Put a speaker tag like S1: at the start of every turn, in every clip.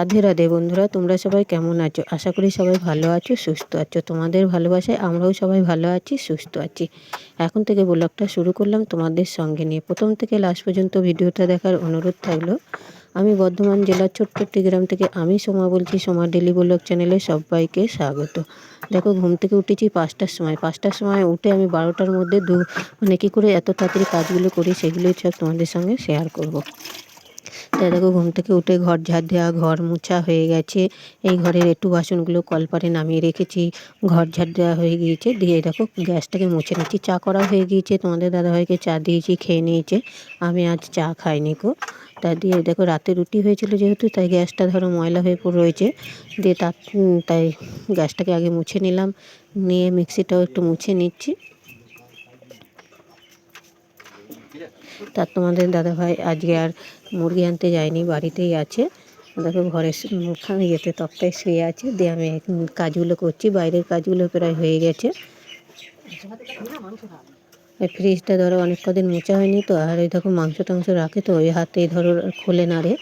S1: রাধে রাধে বন্ধুরা, তোমরা সবাই কেমন আছো? আশা করি সবাই ভালো আছো, সুস্থ আছো। তোমাদের ভালোবাসায় আমরাও সবাই ভালো আছি, সুস্থ আছি। এখন থেকে ব্লগটা শুরু করলাম তোমাদের সঙ্গে নিয়ে। প্রথম থেকে লাস্ট পর্যন্ত ভিডিওটা দেখার অনুরোধ থাকল, আমি বর্ধমান জেলার ছোট্ট একটি গ্রাম থেকে আমি সোমা বলছি, সোমা ডেলি ব্লগ চ্যানেলে সবাইকে স্বাগত। দেখো, ঘুম থেকে উঠেছি পাঁচটার সময়। পাঁচটার সময় উঠে আমি বারোটার মধ্যে দু মানে কী করে এত তাড়াতাড়ি কাজগুলো করি সেগুলোই সব তোমাদের সঙ্গে শেয়ার করব। দেখো, ঘুম থেকে উঠে ঘর ঝাড় দেওয়া, ঘর মোছা হয়ে গেছে। এই ঘরের একটু বাসনগুলো কলপারে নামিয়ে রেখেছি। ঘর ঝাড় দেওয়া হয়ে গিয়েছে। দিয়ে দেখো, গ্যাসটাকে মুছে নিচ্ছি। চা করা হয়ে গিয়েছে। তোমাদের দাদাভাইকে চা দিয়েছি, খেয়ে নিয়েছে। আমি আজ চা খাইনি কো তা দিয়ে দেখো, রাতে রুটি হয়েছিল যেহেতু, তাই গ্যাসটা ধরো ময়লা হয়ে পড়ে রয়েছে। দিয়ে তার তাই গ্যাসটাকে আগে মুছে নিলাম। নিয়ে মিক্সিটাও একটু মুছে নিচ্ছি। তার তোমাদের দাদাভাই আজকে আর মুরগি আনতে যায়নি, বাড়িতেই আছে। দেখো ঘরে ইয়েতে তক্তায় শুয়ে আছে। দিয়ে আমি কাজগুলো করছি, বাইরের কাজগুলো প্রায় হয়ে গেছে। ফ্রিজটা ধরো অনেক কদিন মোচা হয়নি তো, আর ওই দেখো মাংস টাংস রাখে তো, ওই হাতে ধরো খোলে নাড়ে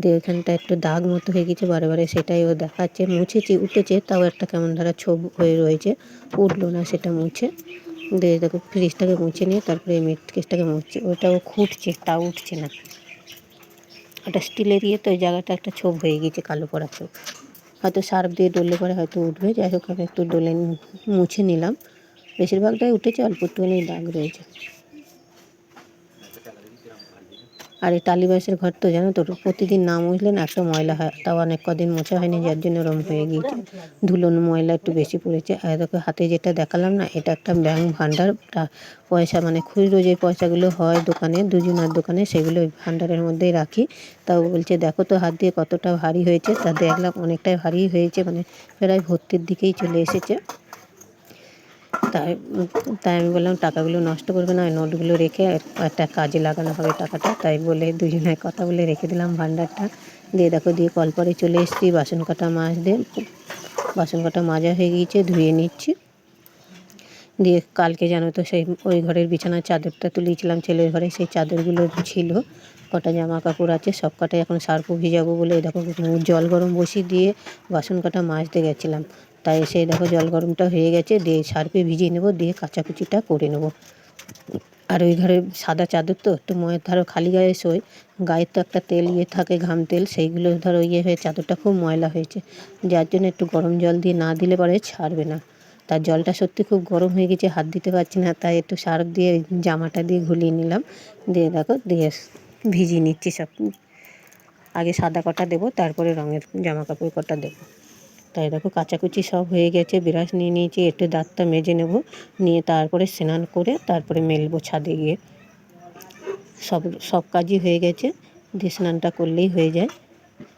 S1: দিয়ে ওখানটা একটু দাগ মতো হয়ে গেছে, বারে বারে সেটাই ও দেখাচ্ছে। মুছেছি, উঠেছে, তাও একটা কেমন ধরা ছোপ হয়ে রয়েছে, উঠল না সেটা মুছে। দিয়ে দেখো ফ্রিজটাকে মুছে নিয়ে তারপরে এই মিট কেসটাকে মুছছে ওটাও খুঁটছে তাও উঠছে না। ওটা স্টিলের ইয়ে তো, ওই জায়গাটা একটা ছোপ হয়ে গেছে কালো পড়া ছোপ হয়তো সার্ফ দিয়ে ডললে পরে হয়তো উঠবে, যাই হোক আমি একটু ডলে মুছে নিলাম। বেশিরভাগটাই উঠেছে, অল্প একটুখানি দাগ রয়েছে। আর এই টালি বাসের ঘর তো জানো তো, প্রতিদিন না মুছলে না একটা ময়লা হয়। তাও অনেক কদিন মোছা হয়নি, যার জন্য ওরম হয়ে গিয়েছে। ধুলোনো ময়লা একটু বেশি পড়েছে। আর দেখো, হাতে যেটা দেখালাম না, এটা একটা ব্যাংক ভান্ডার। পয়সা মানে খুচরো যে পয়সাগুলো হয় দোকানে, দুজনের দোকানে, সেগুলো ভান্ডারের মধ্যেই রাখি। তাও বলছে, দেখো তো হাত দিয়ে কতটা ভারী হয়েছে। তা দেখলাম অনেকটাই ভারী হয়েছে মানে প্রায় ভর্তির দিকেই চলে এসেছে। তাই তাই আমি বললাম, টাকাগুলো নষ্ট করবে না, ওই নোটগুলো রেখে একটা কাজে লাগানো হবে টাকাটা। তাই বলে দুজনে কথা বলে রেখে দিলাম ভান্ডারটা দিয়ে দেখো, দিয়ে কল পরে চলে এসেছি, বাসন কাটা মাছ দিয়ে বাসন কাটা মাজা হয়ে গিয়েছে, ধুয়ে নিচ্ছি। দিয়ে কালকে জানো তো সেই ওই ঘরের বিছানার চাদরটা তুলিয়েছিলাম ছেলের ঘরে, সেই চাদরগুলো ছিল। কটা জামা কাপড় আছে, সব কটাই এখন সার্ফও ভিজাবো বলে দেখো, জল গরম বসিয়ে দিয়ে বাসন কাটা মাজতে গেছিলাম। তাই এসে দেখো জল গরমটা হয়ে গেছে, দিয়ে সার্ফে ভিজিয়ে নেব, দিয়ে কাচাকুচিটা করে নেব। আর ওই ঘরে সাদা চাদর তো একটু ময়ের ধরো খালি গায়ে শোয়, গায়ের তো একটা তেল ইয়ে থাকে, ঘাম তেল, সেইগুলো ধরো ইয়ে হয়ে, চাদরটা খুব ময়লা হয়েছে। যার জন্য একটু গরম জল দিয়ে না দিলে পরে ছাড়বে না। তার জলটা সত্যি খুব গরম হয়ে গেছে, হাত দিতে পারছি না, তাই একটু সার্ফ দিয়ে, জামাটা দিয়ে ঘুলিয়ে নিলাম। দিয়ে দেখো, দিয়ে ভিজিয়ে নিচ্ছি সব। আগে সাদা কটা দেবো, তারপরে রঙের জামা কাপড় কটা দেবো। তাই দেখো কাচাকুচি সব হয়ে গেছে বিরাস নিয়ে নিয়েছি, একটু দাঁতটা মেজে নেব, নিয়ে তারপরে স্নান করে তারপরে মেলবো ছাদে গিয়ে। সব সব কাজই হয়ে গেছে, দিয়ে স্নানটা করলেই হয়ে যায়।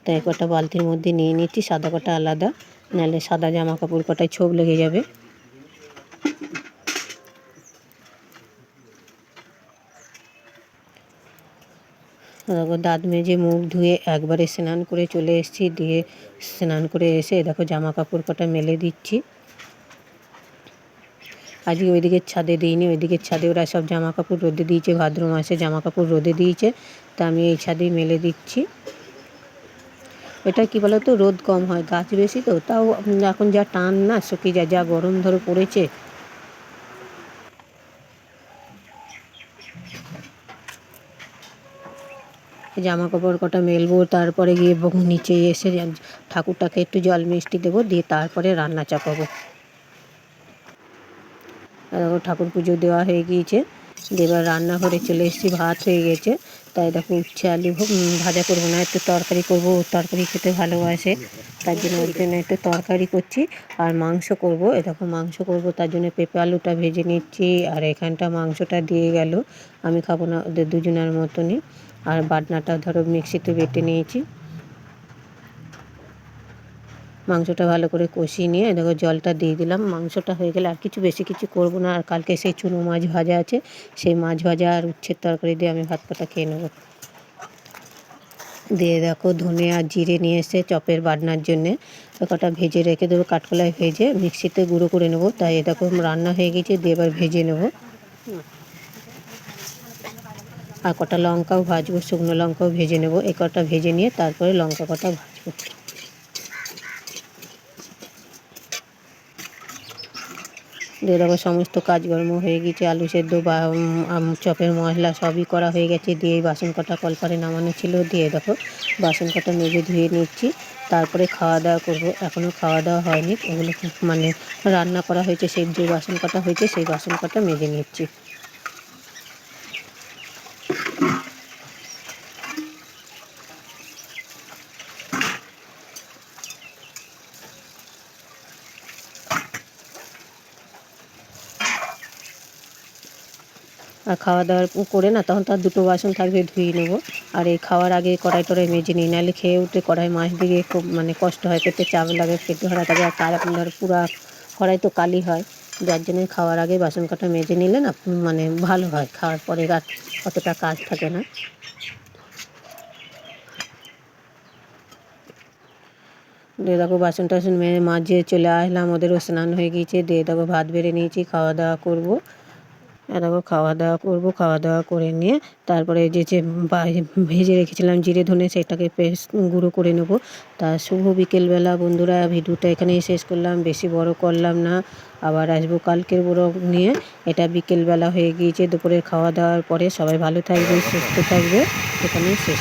S1: তাই কটা বালতির মধ্যে নিয়ে নিচ্ছি, সাদা কটা আলাদা, নাহলে সাদা জামা কাপড় কটায় ছোপ লেগে যাবে। দাঁত মেজে মুখ ধুয়ে একবারে স্নান করে চলে এসেছি, দিয়ে স্নান করে এসে দেখো জামা কাপড় কটা মেলে দিচ্ছি। আজকে ওইদিকে ছাদে দিইনি, ওইদিকে ছাদে ওরা সব জামা কাপড় রোদে দিয়েছে, ভাদ্র মাসে জামা কাপড় রোদে দিয়েছে, তা আমি এই ছাদেই মেলে দিচ্ছি। এটা কি বলতো, রোদ কম হয়, গাছ বেশি তো, তাও এখন যা টান না, শুকিয়ে যায় যা গরম ধরো পড়েছে জামা কাপড় কটা মেলবো, তারপরে গিয়ে নিচে এসে ঠাকুরটাকে একটু জল মিষ্টি দেবো, দিয়ে তারপরে রান্না চাপাবো। ঠাকুর পুজো দেওয়া হয়ে গিয়েছে। এবার রান্নাঘরে চলে এসেছি, ভাত হয়ে গেছে। তাই দেখো উচ্ছে, আলু ভাজা করব না, একটু তরকারি করব তরকারি খেতে ভালোবাসে, তার জন্য ওই জন্য একটু তরকারি করছি। আর মাংস করব, এ দেখো মাংস করব, তার জন্য পেঁপে আলুটা ভেজে নিচ্ছি, আর এখানটা মাংসটা দিয়ে গেল, আমি খাব না ওদের দুজনের মতনই। আর বাটনাটা ধরো মিক্সিতে বেটে নিয়েছি। মাংসটা ভালো করে কষিয়ে নিয়ে দেখো জলটা দিয়ে দিলাম। মাংসটা হয়ে গেলে আর কিছু বেশি কিছু করব না। আর কালকে সেই চুনো মাছ ভাজা আছে, সেই মাছ ভাজা আর উচ্ছের তরকারি দিয়ে আমি ভাত পাতা খেয়ে নেব। দিয়ে দেখো ধনে আর জিরে নিয়ে এসে চপের বাটনার জন্যে। কটা ভেজে রেখে দেবো কাঠকলায় ভেজে মিক্সিতে গুঁড়ো করে নেব। তাই দেখো রান্না হয়ে গেছে, দিয়ে এবার ভেজে নেব। আর কটা লঙ্কাও ভাজবো, শুকনো লঙ্কাও ভেজে নেব। এ কটা ভেজে নিয়ে তারপরে লঙ্কা কটা ভাজবো। দিয়ে সমস্ত কাজকর্ম হয়ে গেছে, আলু সেদ্ধ বা চপের মশলা সবই করা হয়ে গেছে। দিয়ে বাসন কটা কলপারে নামানো ছিল। দিয়ে দেখো বাসন কটা মেজে ধুয়ে নিচ্ছি। তারপরে খাওয়া দাওয়া করব। এখনও খাওয়া দাওয়া হয়নি। ওগুলো মানে রান্না করা হয়েছে, সেই যে বাসন কটা হয়েছে, সেই বাসন কটা মেজে নিচ্ছি। আর খাওয়া দাওয়ার করে না, তখন তার দুটো বাসন থাকবে, ধুয়ে নেব। আর এই খাওয়ার আগে কড়াই টড়াই মেজে নিই, নাহলে খেয়ে উঠে কড়াই মাছ দিয়ে খুব মানে কষ্ট হয়, পেটে চাপ লাগে, পেটে ধরা থাকে আর তার আপনার পুরা কড়াই তো কালি হয়। যার জন্য খাওয়ার আগে বাসন কাটা মেজে নিলে না মানে ভালো হয়, খাওয়ার পরে আর অতটা কাজ থাকে না। দিয়ে দেখো বাসন টাসন মেজে মাঝে চলে আসলাম, ওদেরও স্নান হয়ে গিয়েছে, দিয়ে দেখো ভাত বেড়ে নিয়েছি, খাওয়া দাওয়া করব। দেখো খাওয়া দাওয়া করব, খাওয়া দাওয়া করে নিয়ে তারপরে যে যে ভেজে রেখেছিলাম জিরে ধনে, সেটাকে পেস্ট, গুঁড়ো করে নেব। তা শুভ বিকেলবেলা বন্ধুরা, ভিডিওটা এখানেই শেষ করলাম, বেশি বড় করলাম না, আবার আসব কালকের বড় নিয়ে। এটা বিকেলবেলা হয়ে গিয়েছে, দুপুরের খাওয়া দাওয়ার পরে সবাই ভালো থাকবে সুস্থ থাকবে এখানেই শেষ।